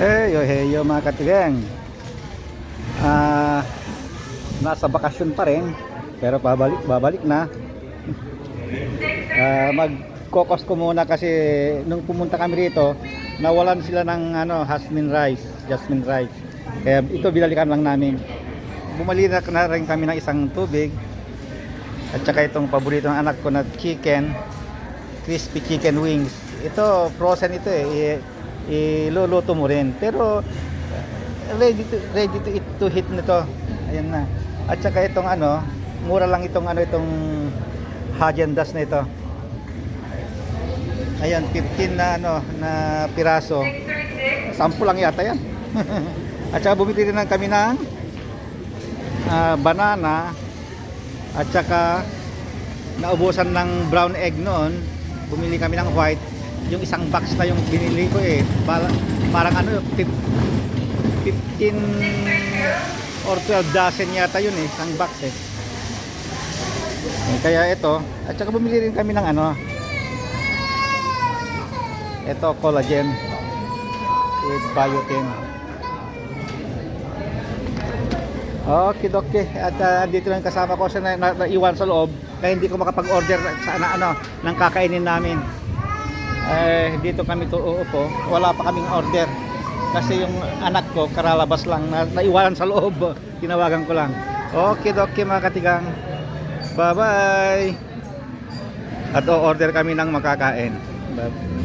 Heyo, heyo mga katigeng. Ah, nasa bakasyon pa rin, pero babalik, babalik na. Ah, magkokos ko muna kasi nung pumunta kami rito, nawalan sila ng ano, jasmine rice, jasmine rice. Kaya ito binalikan lang namin. Bumali na, na rin kami ng isang tubig. At saka itong paborito ng anak ko na chicken, crispy chicken wings. Ito, frozen ito eh. Iluluto mo rin. Pero ready to ready to eat to hit nito. Ayan na. At saka itong ano, mura lang itong ano itong Häagen-Dazs na ito. Ayan, 15 na ano na piraso. 10 lang yata yan. at saka bumili rin kami ng ah, banana at saka naubusan ng brown egg noon. Bumili kami ng white. Yung isang box na yung binili ko eh. Parang, parang ano, fif- 15 or 12 dozen yata yun eh. Isang box eh. Eh, Kaya ito, at saka bumili rin kami ng ano. Ito, collagen with biotin. Okay, okay. At uh, dito lang kasama ko sa na, na, naiwan sa loob kaya hindi ko makapag-order sa na, ano ng kakainin namin. Eh dito kami to uupo. Wala pa kaming order. Kasi yung anak ko karalabas lang na, naiwanan sa loob. Tinawagan ko lang. Okay, okay mga katigang. Bye-bye. At o-order kami ng makakain. Bye.